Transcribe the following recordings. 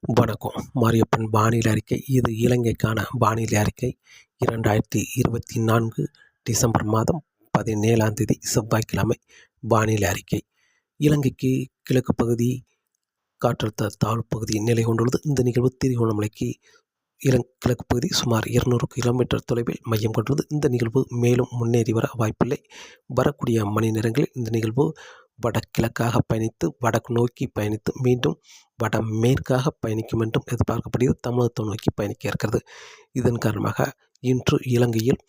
வணக்கம். மாரியப்பன் வானிலை அறிக்கை. இது இலங்கைக்கான வானிலை அறிக்கை. இரண்டாயிரத்தி இருபத்தி நான்கு டிசம்பர் மாதம் பதினேழாம் தேதி செவ்வாய்க்கிழமை வானிலை அறிக்கை. இலங்கைக்கு கிழக்கு பகுதி காற்றழுத்த தாழ்வு பகுதி நிலை கொண்டுள்ளது. இந்த நிகழ்வு திருகோணமலைக்கு இலங் கிழக்கு பகுதி சுமார் இருநூறு கிலோமீட்டர் தொலைவில் மையம் கொண்டுள்ளது. இந்த நிகழ்வு மேலும் முன்னேறி வர வாய்ப்பில்லை. வரக்கூடிய மணி நேரங்களில் இந்த நிகழ்வு வடகிழக்காக பயணித்து வடக்கு நோக்கி பயணித்து மீண்டும் வட மேற்காக பயணிக்கும் என்றும் எதிர்பார்க்கப்படுகிறது. தமிழகத்தை நோக்கி பயணிக்க இருக்கிறது. இதன் காரணமாக இன்று இலங்கையில்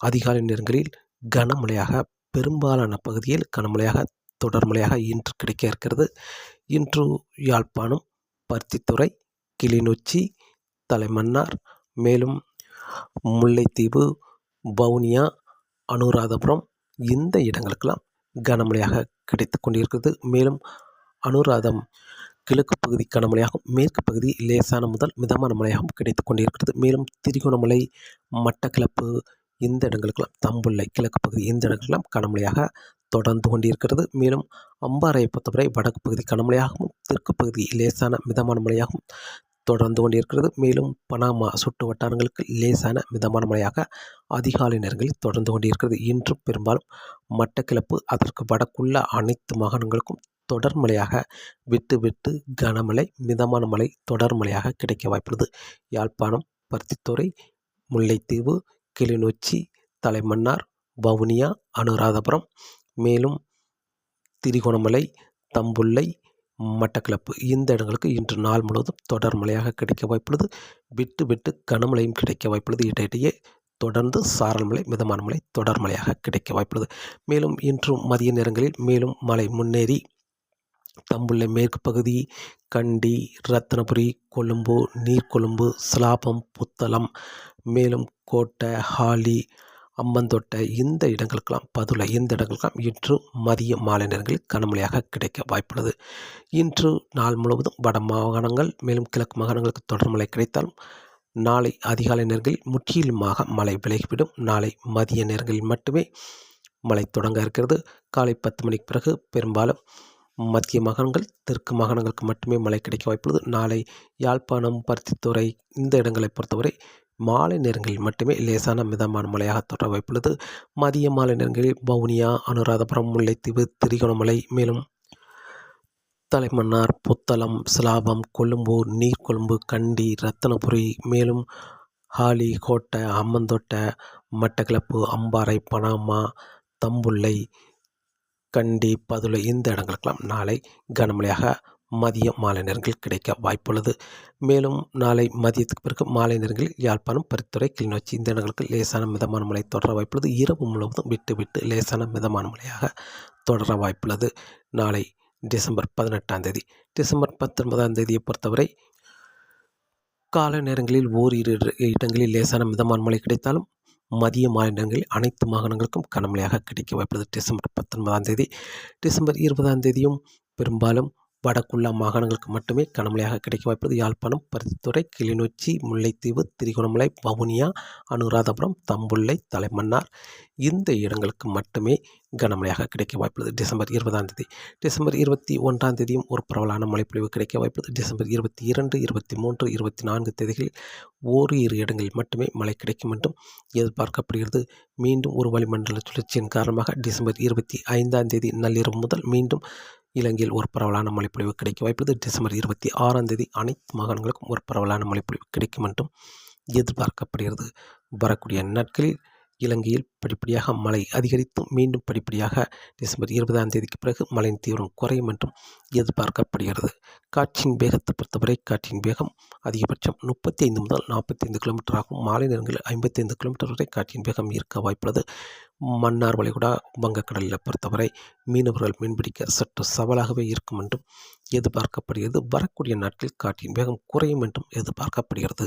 அதிகாலை நேரங்களில் கனமழையாக பெரும்பாலான பகுதியில் கனமழையாக தொடர்மழையாக இன்று கிடைக்க இருக்கிறது. இன்று யாழ்ப்பாணம் பருத்தித்துறை கிளிநொச்சி தலைமன்னார் மேலும் முல்லைத்தீவு வவுனியா அனுராதபுரம் இந்த இடங்களுக்கெல்லாம் கனமழையாக கிடைத்து கொண்டிருக்கிறது. மேலும் அனுராதம் கிழக்கு பகுதி கனமழையாகவும் மேற்கு பகுதி லேசான முதல் மிதமான மழையாகவும் கிடைத்து கொண்டிருக்கிறது. மேலும் திரிகோணமலை மட்டக்கிளப்பு இந்த இடங்களுக்கெல்லாம் தம்புள்ளை கிழக்கு பகுதி இந்த இடங்களுக்கெல்லாம் கனமழையாக தொடர்ந்து கொண்டிருக்கிறது. மேலும் அம்பாறையை பொறுத்தவரை வடக்கு பகுதி கனமழையாகவும் தெற்கு பகுதி லேசான மிதமான மழையாகவும் தொடர்ந்து கொண்டிருக்கிறது. மேலும் பனாமா சுட்டு வட்டாரங்களுக்கு லேசான மிதமான மழையாக அதிகாலை நேரங்களில் தொடர்ந்து கொண்டிருக்கிறது. இன்றும் பெரும்பாலும் மட்டக்கிளப்பு அதற்கு வடக்குள்ள அனைத்து மாகாணங்களுக்கும் தொடர் மழையாக விட்டு விட்டு கனமழை மிதமான மழை தொடர் மழையாக கிடைக்க வாய்ப்புள்ளது. யாழ்ப்பாணம் பருத்தித்துறை முல்லைத்தீவு கிளிநொச்சி தலைமன்னார் வவுனியா அனுராதபுரம் மேலும் திரிகோணமலை தம்புள்ளை மட்டக்களப்பு. இந்த இடங்களுக்கு இன்று நாள் முழுவதும் தொடர் மழையாக கிடைக்க வாய்ப்புள்ளது. விட்டு விட்டு கனமழையும் கிடைக்க வாய்ப்புள்ளது. இடையிடையே தொடர்ந்து சாரல் மழை மிதமான மழை தொடர் மழையாக கிடைக்க வாய்ப்புள்ளது. மேலும் இன்றும் மதிய நேரங்களில் மேலும் மழை முன்னேறி தம்புள்ள மேற்கு பகுதி கண்டி ரத்னபுரி கொழும்பு நீர்கொழும்பு சிலாபம் புத்தளம் மேலும் கோட்டை ஹாலி அம்மந்தோட்டை இந்த இடங்களுக்கெல்லாம் பதுளை இந்த இடங்களுக்கெல்லாம் இன்று மதிய மாலை நேரங்களில் கனமழையாக கிடைக்க வாய்ப்புள்ளது. இன்று நாள் முழுவதும் வட மாகாணங்கள் மேலும் கிழக்கு மாகாணங்களுக்கு தொடர் மழை கிடைத்தாலும் நாளை அதிகாலை நேரங்களில் முற்றிலுமாக மழை விலகிவிடும். நாளை மதிய நேரங்களில் மட்டுமே மழை தொடங்க இருக்கிறது. காலை பத்து மணிக்கு பிறகு பெரும்பாலும் மத்திய மாகாணங்கள் தெற்கு மாகாணங்களுக்கு மட்டுமே மழை கிடைக்க வாய்ப்புள்ளது. நாளை யாழ்ப்பாணம் பருத்தித்துறை இந்த இடங்களை பொறுத்தவரை மாலை நேரங்களில் மட்டுமே லேசான மிதமான மழையாக தொடர வாய்ப்புள்ளது மதிய மாலை நேரங்களில் வவுனியா அனுராதபுரம் முல்லைத்தீவு திரிகோணமலை மேலும் தலைமன்னார் புத்தளம் சிலாபம் கொழும்பு நீர்கொழும்பு கண்டி ரத்தனபுரி மேலும் ஹாலி கோட்டை அம்மந்தோட்டை மட்டக்கிளப்பு அம்பாறை பனாமா தம்புள்ளை கண்டி பதுளை இந்த இடங்களுக்கெல்லாம் நாளை கனமழையாக மதிய மாலை நேரங்களில் கிடைக்க வாய்ப்புள்ளது. மேலும் நாளை மதியத்துக்கு பிறகு மாலை நேரங்களில் யாழ்ப்பாணம் பரித்துறை கிளிநொச்சி இந்த இடங்களுக்கு லேசான மிதமான மழை தொடர வாய்ப்புள்ளது. இரவு முழுவதும் விட்டு விட்டு லேசான மிதமான மழையாக தொடர வாய்ப்புள்ளது. நாளை டிசம்பர் பதினெட்டாம் தேதி. டிசம்பர் பத்தொன்பதாம் தேதியை பொறுத்தவரை காலை நேரங்களில் ஓரிரு இடங்களில் லேசான மிதமான மழை கிடைத்தாலும் மதிய மாநிலங்களில் அனைத்து மாகாணங்களுக்கும் கனமழையாக கிடைக்க வாய்ப்புள்ளது. டிசம்பர் பத்தொன்பதாம் தேதி. டிசம்பர் இருபதாம் தேதியும் பெரும்பாலும் வடக்குள்ள மாகாணங்களுக்கு மட்டுமே கனமழையாக கிடைக்க வாய்ப்பது யாழ்ப்பாணம் பருத்தித்துறை கிளிநொச்சி முல்லைத்தீவு திரிகோணமலை வவுனியா அனுராதபுரம் தம்புள்ளை தலைமன்னார் இந்த இடங்களுக்கு மட்டுமே கனமழையாக கிடைக்க வாய்ப்புள்ளது. டிசம்பர் இருபதாம் தேதி. டிசம்பர் இருபத்தி ஒன்றாம் தேதியும் ஒரு பரவலான மழைப்பொழிவு கிடைக்க வாய்ப்புள்ளது. டிசம்பர் இருபத்தி இரண்டு இருபத்தி மூன்று இருபத்தி நான்கு தேதிகளில் ஓரிரு இடங்களில் மட்டுமே மழை கிடைக்கும் என்றும் எதிர்பார்க்கப்படுகிறது. மீண்டும் ஒரு வளிமண்டல சுழற்சியின் காரணமாக டிசம்பர் இருபத்தி ஐந்தாம் தேதி நள்ளிரவு முதல் மீண்டும் இலங்கையில் ஒரு பரவலான மழைப்பொழிவு கிடைக்க வாய்ப்புள்ளது. டிசம்பர் இருபத்தி ஆறாம் தேதி அனைத்து மாகாணங்களுக்கும் ஒரு பரவலான மழைப்பொழிவு கிடைக்கும் என்றும் எதிர்பார்க்கப்படுகிறது. வரக்கூடிய நாட்களில் இலங்கையில் படிப்படியாக மழை அதிகரித்தும் மீண்டும் படிப்படியாக டிசம்பர் இருபதாம் தேதிக்கு பிறகு மழையின் தீவிரம் குறையும் என்றும் எதிர்பார்க்கப்படுகிறது. காற்றின் வேகத்தை பொறுத்தவரை காற்றின் வேகம் அதிகபட்சம் முப்பத்தி ஐந்து முதல் நாற்பத்தி ஐந்து கிலோமீட்டர் ஆகும். மாலை நேரங்களில் ஐம்பத்தி ஐந்து கிலோமீட்டர் வரை காற்றின் வேகம் இருக்க வாய்ப்புள்ளது. மன்னார் வளைகுடா வங்கக்கடலில் பொறுத்தவரை மீனவர்கள் மீன்பிடிக்க சற்று சவாலாகவே இருக்கும் என்றும் எதிர்பார்க்கப்படுகிறது. வரக்கூடிய நாட்களில் காற்றின் வேகம் குறையும் என்றும் எதிர்பார்க்கப்படுகிறது.